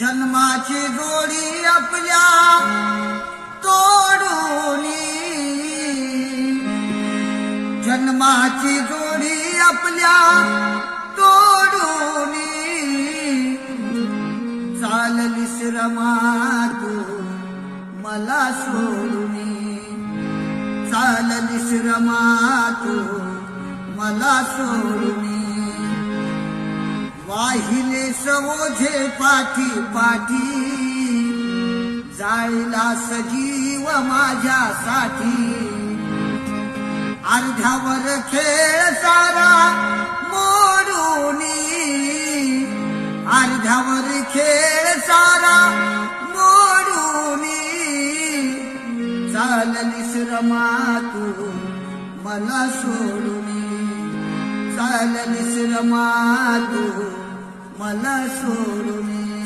जन्माची जोडी आपल्या तोडूनी. जन्माची जोडी आपल्या तोडूनी. चालली रमा तू मला सोडूनी. चालली रमा तू मला सोडूनी. पाहिले समोझे पाठी पाठी. जायला सजीव माझ्यासाठी अर्ध्यावर खेळ सारा मोडून. अर्ध्यावर खेळ सारा मोडून. चालली रमा तू मला सोडून. चालली रमा तू Mala sorun.